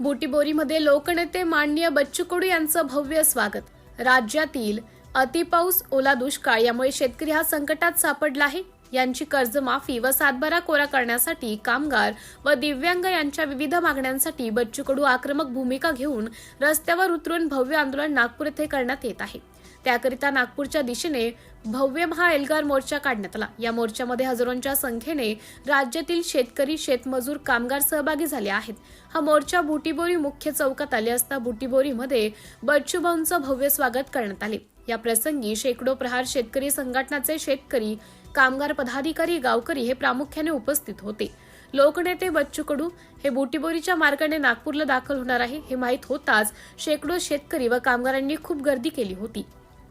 बुटीबोरीमध्ये लोकनेते माननीय बच्चू कडू यांचं भव्य स्वागत. राज्यातील अतिपाऊस ओला दुष्काळ यामुळे शेतकरी हा संकटात सापडला आहे. यांची कर्जमाफी व सातबारा कोरा करण्यासाठी कामगार व दिव्यांग यांच्या विविध मागण्यांसाठी बच्चू कडू आक्रमक भूमिका घेऊन रस्त्यावर उतरून भव्य आंदोलन नागपूर येथे करण्यात येत आहे. त्याकरिता नागपूरच्या दिशेने भव्य महा एल्गार मोर्चा काढण्यात आला. या मोर्चामध्ये हजारोंच्या संख्येने राज्यातील शेतकरी शेतमजूर कामगार सहभागी झाले आहेत. हा मोर्चा बुटीबोरी मुख्य चौकात आले असता बुटीबोरीमध्ये बच्चूभाऊंचं भव्य स्वागत करण्यात आले. या प्रसंगी शेकडो प्रहार शेतकरी संघटनाचे शेतकरी कामगार पदाधिकारी गावकरी हे प्रामुख्याने उपस्थित होते. लोकनेते बच्चू कडू हे बुटीबोरीच्या मार्गाने नागपूरला दाखल होणार आहे हे माहीत होताच शेकडो शेतकरी व कामगारांनी खूप गर्दी केली होती.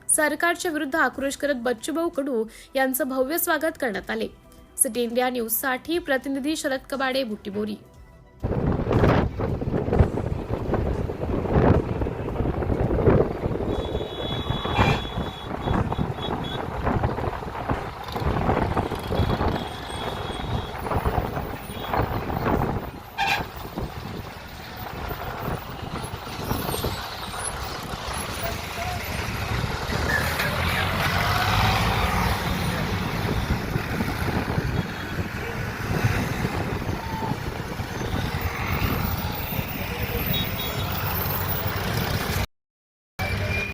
सरकारच्या विरुद्ध आक्रोश करत बच्चूभाऊ कडू यांचं भव्य स्वागत करण्यात आले. सिटी इंडिया न्यूजसाठी प्रतिनिधी शरद कबाडे बुटीबोरी